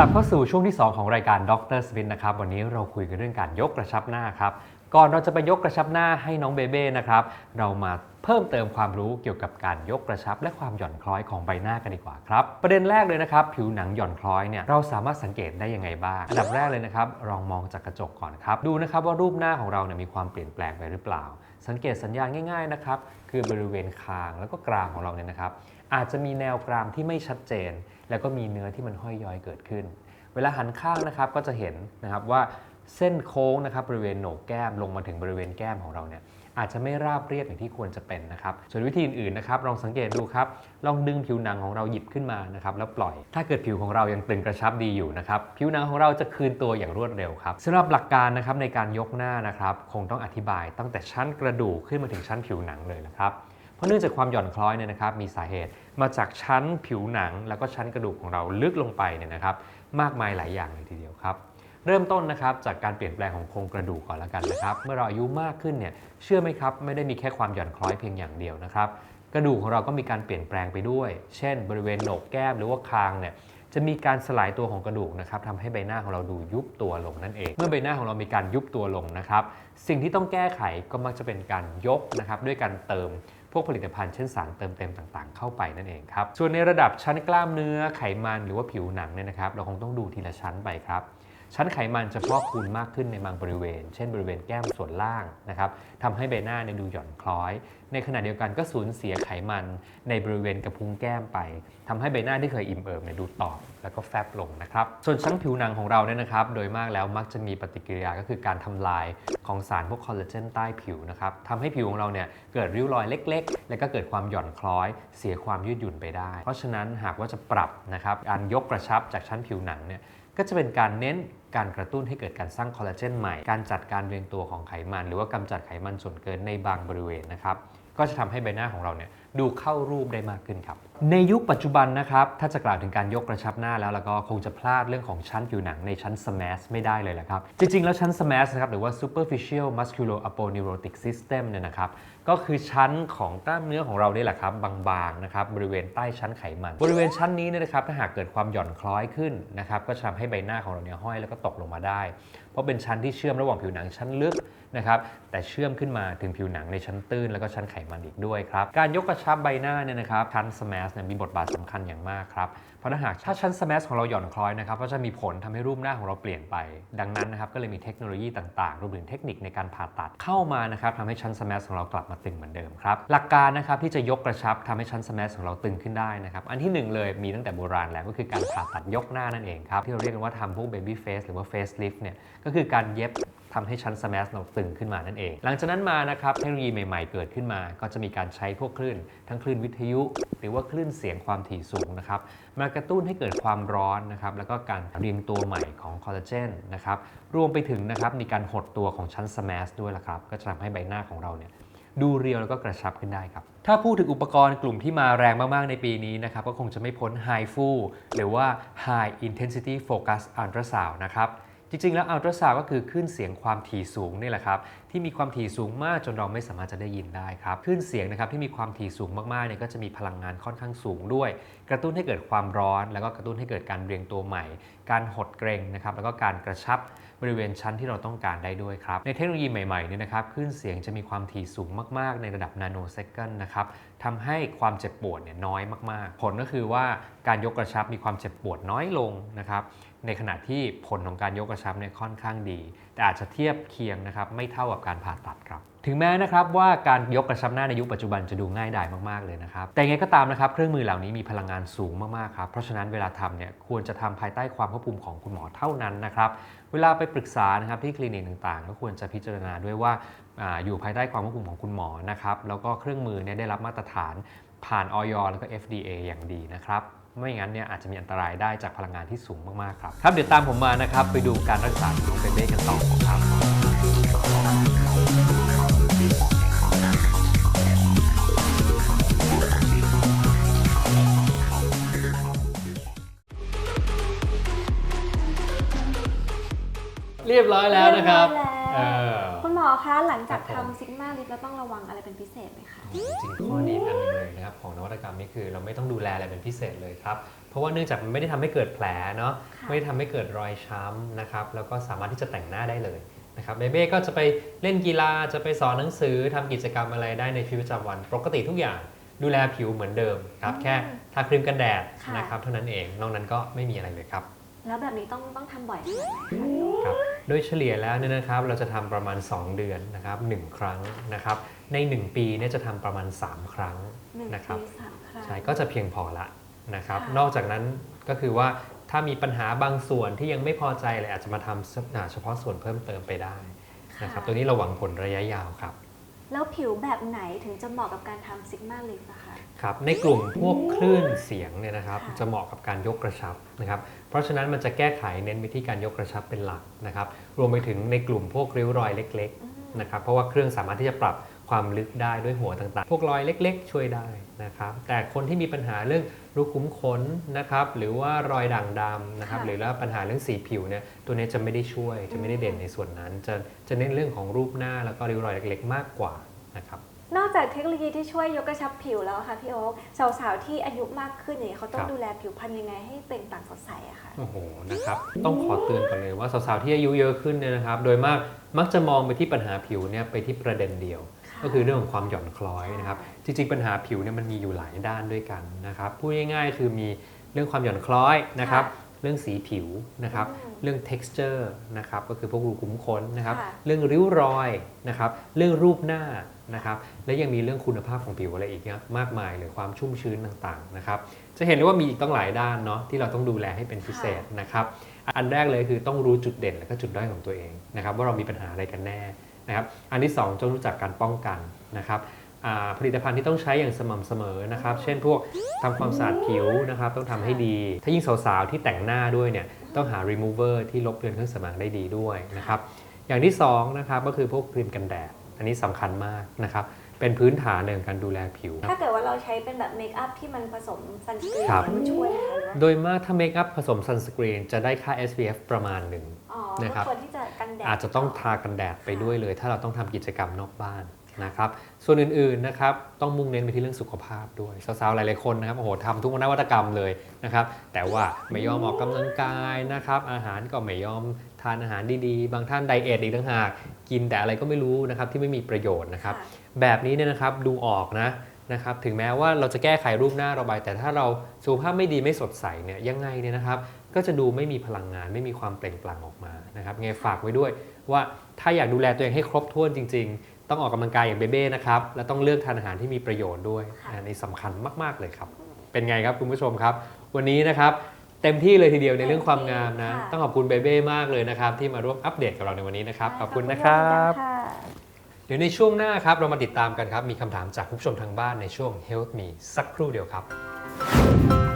ลับเข้าสู่ช่วงที่ 2 ของรายการดรสวินนะครับ วันนี้เราคุยกันเรื่องการยกกระชับหน้าครับ ก่อนเราจะไปยกกระชับหน้าให้น้องเบเบ้นะครับ เรามาเพิ่มเติมความรู้เกี่ยวกับการยกกระชับ และความหย่อนคล้อยของใบหน้ากันดีกว่าครับ ประเด็นแรกเลยนะครับ ผิวหนังหย่อนคล้อยเนี่ยเราสามารถสังเกตได้ยังไงบ้าง อันดับแรกเลยนะครับลองมองจากกระจกก่อนครับ ดูนะครับว่ารูปหน้าของเราเนี่ยมีความเปลี่ยนแปลงไปหรือเปล่า สังเกตสัญญาณง่ายๆนะครับคือบริเวณคางแล้วก็กรามของเราเนี่ยนะครับ อาจจะมีแนวกรามที่ไม่ชัดเจน แล้วก็มีเนื้อที่มันห้อยย้อยเกิดขึ้น เวลาหันข้างนะครับก็จะเห็นนะครับว่าเส้นโค้งนะครับบริเวณโหนกแก้มลงมาถึงบริเวณแก้มของเราเนี่ยอาจจะไม่ราบเรียบอย่างที่ควรจะเป็นนะครับ ส่วนวิธีอื่นๆนะครับลองสังเกตดูครับ ลองดึงผิวหนังของเราหยิบขึ้นมานะครับแล้วปล่อย ถ้าเกิดผิวของเรายังตึงกระชับดีอยู่นะครับผิวหนังของเราจะคืนตัวอย่างรวดเร็วครับสำหรับหลักการนะครับในการยกหน้านะครับ คงต้องอธิบายตั้งแต่ชั้นกระดูกขึ้นมาถึงชั้นผิวหนังเลยนะครับ เพราะเนื่องจากความหย่อนคล้อยเนี่ยนะครับมีสาเหตุมาจากชั้นผิวหนัง แล้วก็ชั้นกระดูกของเราลึกลงไปเนี่ยนะครับมากมายหลายอย่างเลยทีเดียวครับเริ่มต้นนะครับจากการเปลี่ยนแปลงของโครงกระดูกก่อนละกันนะครับ เมื่อเราอายุมากขึ้นเนี่ยเชื่อไหมครับไม่ได้มีแค่ความหย่อนคล้อยเพียงอย่างเดียวนะครับ กระดูกของเราก็มีการเปลี่ยนแปลงไปด้วย เช่น บริเวณโหนกแก้มหรือว่าคางเนี่ยจะมีการสลายตัวของกระดูกนะครับทำให้ใบหน้าของเราดูยุบตัวลงนั่นเอง เมื่อใบหน้าของเรามีการยุบตัวลงนะครับ สิ่งที่ต้องแก้ไขก็มักจะเป็นการยกนะครับด้วยการเติม พวกผลิตภัณฑ์เช่นสารเติมเต็มต่างๆ เข้าไปนั่นเองครับส่วนในระดับชั้นกล้ามเนื้อไขมันหรือว่าผิวหนังเนี่ยนะครับเราคงต้องดูทีละชั้นไปครับ ชั้นไขมันจะพอกคูณมากขึ้นในบางบริเวณ เช่นบริเวณแก้มส่วนล่างนะครับทำให้ใบหน้าเนี่ยดูหย่อนคล้อย ในขณะเดียวกันก็สูญเสียไขมันในบริเวณกระพุ้งแก้มไปทำให้ใบหน้าที่เคยอิ่มเอิบเนี่ยดูตอบ แล้วก็แฟบลงนะครับ ส่วนชั้นผิวหนังของเราเนี่ยนะครับ โดยมากแล้วมักจะมีปฏิกิริยาก็คือการทำลายของสารพวกคอลลาเจนใต้ผิวนะครับทำให้ผิวของเราเนี่ยเกิดริ้วรอยเล็ก ๆ แล้วก็เกิดความหย่อนคล้อย เสียความยืดหยุ่นไปได้ เพราะฉะนั้นหากว่าจะปรับนะครับการยกกระชับจากชั้นผิวหนังเนี่ย ก็จะเป็นการเน้นการกระตุ้นให้เกิดการสร้างคอลลาเจนใหม่ การจัดการเรียงตัวของไขมัน หรือว่ากำจัดไขมันส่วนเกินในบางบริเวณนะครับ ก็จะทำให้ใบหน้าของเราเนี่ย ดูเข้ารูปได้มากขึ้นครับ ในยุคปัจจุบันนะครับ ถ้าจะกล่าวถึงการยกกระชับหน้าแล้วแล้วก็คงจะพลาดเรื่องของชั้นผิวหนังในชั้น SMAS ไม่ได้เลยแหละครับ จริง ๆ แล้วชั้น SMAS นะครับหรือว่า superficial musculoaponeurotic system เนี่ยนะครับ ก็คือชั้นของกล้ามเนื้อของเรานี่แหละครับบางๆนะครับบริเวณใต้ชั้นไขมัน บริเวณชั้นนี้เนี่ยนะครับถ้าหากเกิดความหย่อนคล้อยขึ้นนะครับก็จะทำให้ใบหน้าของเราเนี่ยห้อยแล้วก็ตกลงมาได้ เพราะเป็นชั้นที่เชื่อมระหว่างผิวหนังชั้นลึกนะครับแต่เชื่อมขึ้นมาถึงผิวหนังในชั้นตื้นแล้วก็ชั้นไขมันอีกด้วยครับการยกกระชับใบหน้าเนี่ยนะครับชั้น SMAS เนี่ยมีบทบาทสำคัญอย่างมากครับ เพราะถ้าหากถ้าชั้น SMAS ของเราหย่อนคล้อยนะครับก็จะมีผลทำให้รูปหน้าของเราเปลี่ยนไป ดังนั้นนะครับก็เลยมีเทคโนโลยีต่างๆรวมถึงเทคนิคในการผ่าตัดเข้ามานะครับทำให้ชั้น SMAS ของเรากลับมาตึงเหมือนเดิมครับหลักการนะครับที่จะยกกระชับทำให้ชั้น SMAS ของเราตึงขึ้นได้นะครับอันที่หนึ่งเลยมีตั้งแต่โบราณแล้วก็คือการผ่าตัดยกหน้านั่นเองครับที่เราเรียกกันว่าทำพวก baby face หรือว่า face lift เนี่ยก็คือการเย็บ ทำให้ชั้น SMAS เราตึงขึ้นมานั่นเอง หลังจากนั้นมานะครับเทคโนโลยีใหม่ๆ เกิดขึ้นมา ก็จะมีการใช้พวกคลื่น ทั้งคลื่นวิทยุ หรือว่าคลื่นเสียงความถี่สูงนะครับมากระตุ้นให้เกิดความร้อนนะครับแล้วก็การเรียงตัวใหม่ของคอลลาเจนนะครับรวมไปถึงนะครับมีการหดตัวของชั้น SMAS ด้วยละครับก็จะทำให้ใบหน้าของเราเนี่ยดูเรียวแล้วก็กระชับขึ้นได้ครับ ถ้าพูดถึงอุปกรณ์กลุ่มที่มาแรงมาก ๆ ในปีนี้นะครับ ก็คงจะไม่พ้น High f u หรือว่า High Intensity Focus Ultrasound นะครับ จริงๆ แล้วอัลตราซาวก็คือคลื่นเสียงความถี่สูงนี่แหละครับที่มีความถี่สูงมากจนเราไม่สามารถจะได้ยินได้ครับคลื่นเสียงนะครับที่มีความถี่สูงมากๆเนี่ยก็จะมีพลังงานค่อนข้างสูงด้วย กระตุ้นให้เกิดความร้อน แล้วก็กระตุ้นให้เกิดการเรียงตัวใหม่ การหดเกรงนะครับแล้วก็การกระชับ บริเวณชั้นที่เราต้องการได้ด้วยครับ ในเทคโนโลยีใหม่ๆเนี่ยนะครับคลื่นเสียงจะมีความถี่สูงมากๆ ในระดับนาโนเซคันนะครับทำให้ความเจ็บปวดเนี่ยน้อยมากๆ ผลก็คือว่าการยกกระชับมีความเจ็บปวดน้อยลงนะครับในขณะที่ผลของการยกกระชับเนี่ยค่อนข้างดี แต่อาจจะเทียบเคียงนะครับไม่เท่ากับการผ่าตัดครับ ถึงแม้นะครับว่าการยกกระชับหน้าในยุคปัจจุบันจะดูง่ายดายมากๆเลยนะครับ แต่ยังไงก็ตามนะครับเครื่องมือเหล่านี้มีพลังงานสูงมากๆครับ เพราะฉะนั้นเวลาทำเนี่ยควรจะทำภายใต้ความควบคุมของคุณหมอเท่านั้นนะครับเวลาไปปรึกษานะครับที่คลินิกต่างๆ ก็ควรจะพิจารณาด้วยว่าอาอยู่ภายใต้ความควบคุมของคุณหมอนะครับแล้วก็เครื่องมือเนี่ยได้รับมาตรฐานผ่านออยแล้วก็ FDA อย่างดีนะครับ ไม่งั้นเนี่ยอาจจะมีอันตรายได้จากพลังงานที่สูงมากๆครับครับเดี๋ยวตามผมมานะครับ ไปดูการรักษาของน้องเบเบ้กันต่อครับเรียบร้อยแล้วนะครับ มมอคะหลังจากครับผม ทำซิกมาลิฟแล้วต้องระวังอะไรเป็นพิเศษไหมคะ จริงๆข้อดีอันหนึงเลยนะครับของนวัตกรรมนี้คือเราไม่ต้องดูแลอะไรเป็นพิเศษเลยครับ เพราะว่าเนื่องจากมันไม่ได้ทำให้เกิดแผลเนาะค่ะ ไม่ได้ทำให้เกิดรอยช้ำนะครับแล้วก็สามารถที่จะแต่งหน้าได้เลยนะครับเบเบ้ก็จะไปเล่นกีฬาจะไปสอนหนังสือทำกิจกรรมอะไรได้ในชีวิตประจำวัน ปกติทุกอย่างดูแลผิวเหมือนเดิมครับแค่ทาครีมกันแดดค่ะ นะครับเท่านั้นเองนอกนั้นก็ไม่มีอะไรเลยครับ แล้วแบบนี้ต้องต้องทำบ่อยขนาดไหนคะพี่โอ๊ คครับโดยเฉลี่ยแล้วเนี่ยนะครับเราจะทำประมาณ 2 เดือนนะครับหนึ่งครั้งนะครับใน 1 ปีเนี่ยจะทำประมาณ 3 ครั้งหนึ่งนะครับปีสามครั้งใช่ก็จะเพียงพอละนะครับค่ะนอกจากนั้นก็คือว่าถ้ามีปัญหาบางส่วนที่ยังไม่พอใจเลยอาจจะมาทำอ่าเฉพาะส่วนเพิ่มเติมไปได้นะครับตัวนี้เราหวังผลระยะยาวครับ แล้วผิวแบบไหนถึงจะเหมาะกับการทำซิกมาลิฟอะคะ ครับในกลุ่มพวกคลื่นเสียงเนี่ยนะครับค่ะจะเหมาะกับการยกกระชับนะครับเพราะฉะนั้นมันจะแก้ไขเน้นไปที่การยกกระชับเป็นหลักนะครับรวมไปถึงในกลุ่มพวกริ้วรอยเล็กๆนะครับเพราะว่าเครื่องสามารถที่จะปรับ ความลึกได้ด้วยหัวต่างๆ พวกรอยเล็ก ๆ ช่วยได้นะครับ แต่คนที่มีปัญหาเรื่องรูขุมขนนะครับ หรือว่ารอยด่างดำนะครับ ค่ะ หรือว่าปัญหาเรื่องสีผิวเนี่ย ตัวนี้จะไม่ได้ช่วย จะไม่ได้เด่นในส่วนนั้น จะจะเน้นเรื่องของรูปหน้าแล้วก็ริ้วรอยเล็กๆ มากกว่านะครับ นอกจากเทคโนโลยีที่ช่วยยกกระชับผิวแล้วอะค่ะพี่โอ๊คสาวๆที่อายุมากขึ้นเนี่ยเขาต้อคงรับ ดูแลผิวพรรณยังไงให้เปล่งปลั่งสดใสอะค่ะ โอ้โห นะครับ ต้องขอเตือนก่อนเลยว่าสาวๆที่อายุเยอะขึ้นเนี่ยนะครับ โดยมากมักจะมองไปที่ปัญหาผิวเนี่ยไปที่ประเด็นเดียว ก็คือเรื่องของความหย่อนคล้อยนะครับ จริงๆ ปัญหาผิวเนี่ยมันมีอยู่หลายด้านด้วยกันนะครับพูดง่ายๆ คือมีเรื่องความหย่อนคล้อยนะครับ เรื่องสีผิวนะครับอืมเรื่อง texture นะครับก็คือพวกรูขุมขนนะครับค่ะเรื่องริ้วรอยนะครับ เรื่องรูปหน้านะครับ และยังมีเรื่องคุณภาพของผิวอะไรอีกเยอะมากมายเลยความชุ่มชื้นต่างๆนะครับ จะเห็นได้ว่ามีอีกต้องหลายด้านเนาะที่เราต้องดูแลให้เป็นพิเศษนะครับ อันแรกเลยคือต้องรู้จุดเด่นและก็จุดด้อยของตัวเองนะครับ ว่าเรามีปัญหาอะไรกันแน่ นะครับอันที่สองต้องรู้จักการป้องกันนะครับอ่าผลิตภัณฑ์ที่ต้องใช้อย่างสม่ำเสมอนะครับ เช่นพวกทำความสะอาดผิวนะครับ ต้องทำให้ดี ถ้ายิ่งสาวๆที่แต่งหน้าด้วยเนี่ยต้องหา remover ที่ลบเลือนเครื่องสำอางได้ดีด้วยนะครับ อย่างที่สองนะครับก็คือพวกครีมกันแดด อันนี้สำคัญมากนะครับ เป็นพื้นฐานในการดูแลผิว ถ้าเกิดว่าเราใช้เป็นแบบเมคอัพที่มันผสมซันสกรีนครับมันช่วยไหมคะหรือว่าโดยมากถ้าเมคอัพผสมซันสกรีนจะได้ค่า SPF ประมาณหนึ่งอ๋อนะครับ ดดอาจจะต้องทากันแดดไปด้วยเลย ถ้าเราต้องทำกิจกรรมนอกบ้านนะครับส่วนอื่นๆนะครับต้องมุ่งเน้นไปที่เรื่องสุขภาพด้วยสาวๆหลายๆคนนะครับโอ้โหทำทุกนวัตกรรมเลยนะครับแต่ว่าไม่ยอมออกกำลังกายนะครับอาหารก็ไม่ยอมทานอาหารดีๆ บางท่านไดเอทอีกต่างหาก กินแต่อะไรก็ไม่รู้นะครับที่ไม่มีประโยชน์นะครับค่ะแบบนี้เนี่ยนะครับดูออกนะนะครับถึงแม้ว่าเราจะแก้ไขรูปหน้าเราไปแต่ถ้าเราสุขภาพไม่ดีไม่สดใสเนี่ยยังไงเนี่ยนะครับก็จะดูไม่มีพลังงานไม่มีความเปล่งปลั่งออกมา นะครับไงฝากไว้ด้วย ว่าถ้าอยากดูแลตัวเองให้ครบถ้วนจริง ๆ ต้องออกกำลังกายอย่างเบเบ้นะครับ และต้องเลือกทานอาหารที่มีประโยชน์ด้วยค่ะอันนี้สำคัญมากๆเลยครับ เป็นไงครับคุณผู้ชมครับ วันนี้นะครับเต็มที่เลยทีเดียวในเรื่องความงามนะ ต้องขอบคุณเบเบ้มากเลยนะครับ ที่มาร่วมอัปเดตกับเราในวันนี้นะครับ ขอบคุณนะครับค่ะเดี๋ยวในช่วงหน้าครับเรามาติดตามกันครับ มีคำถามจากคุณผู้ชมทางบ้านในช่วง Help Me สักครู่เดียวครับ